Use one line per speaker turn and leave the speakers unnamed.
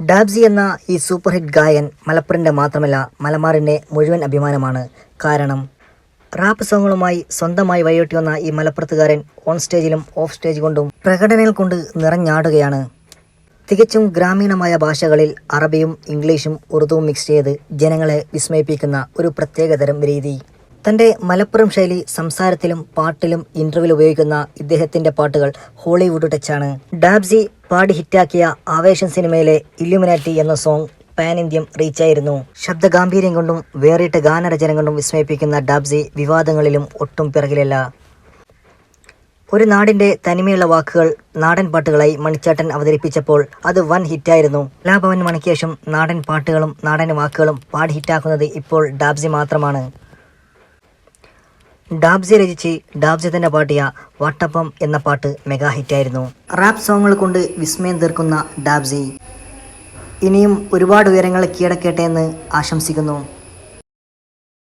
ഡാബ്സി എന്ന ഈ super hit Gayan മലപ്പുറിന്റെ മാത്രമല്ല മലബാറിന്റെ മുഴുവൻ അഭിമാനമാണ്. കാരണം റാപ്പ് സോങ്ങുകളുമായി സ്വന്തമായി വഴിയൊട്ടി വന്ന ഈ മലപ്പുറത്തുകാരൻ ഓൺ സ്റ്റേജിലും ഓഫ് സ്റ്റേജ് കൊണ്ടും പ്രകടനങ്ങൾ കൊണ്ട് നിറഞ്ഞാടുകയാണ്. തികച്ചും ഗ്രാമീണമായ ഭാഷകളിൽ അറബിയും ഇംഗ്ലീഷും ഉറുദുവും മിക്സ് ചെയ്ത് ജനങ്ങളെ വിസ്മയിപ്പിക്കുന്ന ഒരു പ്രത്യേകതരം രീതി. തന്റെ മലപ്പുറം ശൈലി സംസാരത്തിലും പാട്ടിലും ഇന്റർവ്യൂവിൽ ഉപയോഗിക്കുന്ന ഇദ്ദേഹത്തിന്റെ പാട്ടുകൾ ഹോളിവുഡ് ടച്ചാണ് ഡാബ്സി പാടി ഹിറ്റാക്കിയ ആവേശം സിനിമയിലെ ഇല്ലുമിനാറ്റി എന്ന സോങ് പാൻ ഇന്ത്യം റീച്ചായിരുന്നു ശബ്ദഗാംഭീര്യം കൊണ്ടും വേറിട്ട ഗാനരചന കൊണ്ടും വിസ്മയിപ്പിക്കുന്ന ഡാബ്സി വിവാദങ്ങളിലും ഒട്ടും പിറകിലല്ല. ഒരു നാടിന്റെ തനിമയുള്ള വാക്കുകൾ നാടൻ പാട്ടുകളായി മണിച്ചാട്ടൻ അവതരിപ്പിച്ചപ്പോൾ അത് വൻ ഹിറ്റായിരുന്നു. ലാഭവൻ മണിക്കേഷും നാടൻ പാട്ടുകളും നാടൻ വാക്കുകളും പാടി ഹിറ്റാക്കുന്നത് ഇപ്പോൾ ഡാബ്സി മാത്രമാണ്. ഡാബ്സി രചിച്ച് ഡാബ്സി തന്നെ പാടിയ വട്ടപ്പം എന്ന പാട്ട് മെഗാ ഹിറ്റായിരുന്നു. റാപ്പ് സോങ്ങുകൾ കൊണ്ട് വിസ്മയം തീർക്കുന്ന ഡാബ്സി. ഇനിയും ഒരുപാട് ഉയരങ്ങൾ കീഴടക്കട്ടെ എന്ന് ആശംസിക്കുന്നു.